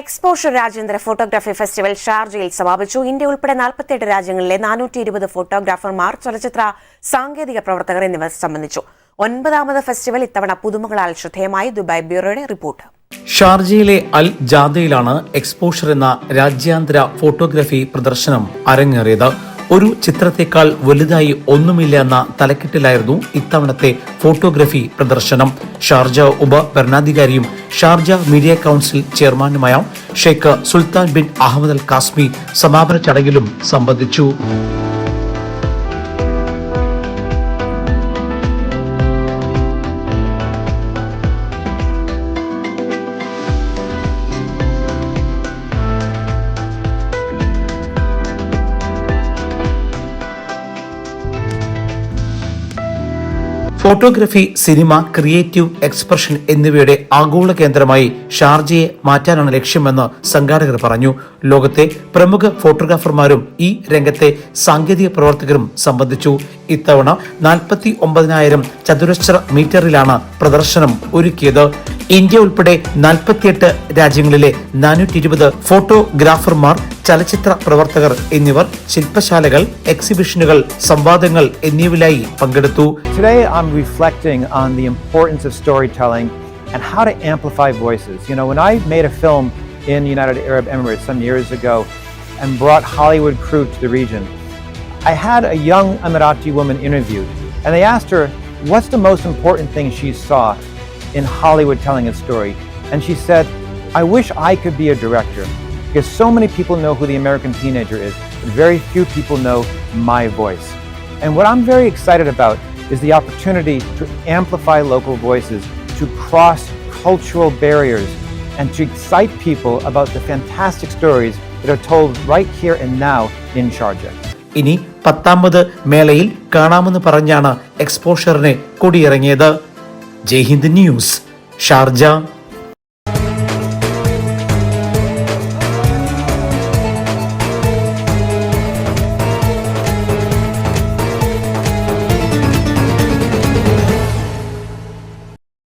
Exposure രാജ്യാന്തര photography festival ഷാർജയിൽ സമാപിച്ചു. ഇന്ത്യ ഉൾപ്പെടെ നാൽപ്പത്തിയെട്ട് രാജ്യങ്ങളിലെ നാനൂറ്റി ഇരുപത് ഫോട്ടോഗ്രാഫർമാർ ചലച്ചിത്ര സാങ്കേതിക പ്രവർത്തകർ എന്നിവർ സംബന്ധിച്ചു. ഒൻപതാമത് ഫെസ്റ്റിവൽ ഇത്തവണ പുതുമകളാൽ ശ്രദ്ധേയമായി. ദുബായ് ബ്യൂറോയുടെ റിപ്പോർട്ട്. ഷാർജയിലെ അൽ ജാദയിലാണ് എക്സ്പോഷർ എന്ന രാജ്യാന്തര ഫോട്ടോഗ്രാഫി പ്രദർശനം അരങ്ങേറിയത്. ഒരു ചിത്രത്തെക്കാൾ വലുതായി ഒന്നുമില്ല എന്ന തലക്കെട്ടിലായിരുന്നു ഇത്തവണത്തെ ഫോട്ടോഗ്രാഫി പ്രദർശനം. ഷാർജ ഉപ ഭരണാധികാരിയും ഷാർജ മീഡിയ കൗൺസിൽ ചെയർമാനുമായ Sheikh Sultan bin Ahmed Al Qasimi സമാപന ചടങ്ങിലും സംബന്ധിച്ചു. ഫോട്ടോഗ്രഫി സിനിമ ക്രിയേറ്റീവ് എക്സ്പ്രഷൻ എന്നിവയുടെ ആഗോള കേന്ദ്രമായി ഷാർജയെ മാറ്റാനാണ് ലക്ഷ്യമെന്ന് സംഘാടകർ പറഞ്ഞു. ലോകത്തെ പ്രമുഖ ഫോട്ടോഗ്രാഫർമാരും ഈ രംഗത്തെ സാങ്കേതിക പ്രവർത്തകരും സംബന്ധിച്ചു. ഇത്തവണ നാൽപ്പത്തി ഒമ്പതിനായിരം ചതുരശ്ര മീറ്ററിലാണ് പ്രദർശനം ഒരുക്കിയത്. ഇന്ത്യ ഉൾപ്പെടെ നാൽപ്പത്തിയെട്ട് രാജ്യങ്ങളിലെ നാനൂറ്റി ഇരുപത് ഫോട്ടോഗ്രാഫർമാർ ചലച്ചിത്ര പ്രവർത്തകർ എന്നിവർ ശില്പശാലകൾ എക്സിബിഷനുകൾ സംവാദങ്ങൾ എന്നിവയിലായി പങ്കെടുത്തു Today, I'm reflecting on the importance of storytelling and how to amplify voices. You know, when I made a film in the United Arab Emirates some years ago and brought Hollywood crew to the region, I had a young Emirati woman interviewed, and they asked her, What's the most important thing she saw in Hollywood telling a story? And she said, I wish I could be a director because so many people know who the American teenager is, but very few people know my voice. And what I'm very excited about is the opportunity to amplify local voices, to cross cultural barriers, and to excite people about the fantastic stories that are told right here and now in Sharjah. ഇനി പത്താമത് മേളയിൽ കാണാമെന്ന് പറഞ്ഞാണ് എക്സ്പോഷറിനെ കൊടിയിറങ്ങിയത് ജയ് Hind news Sharjah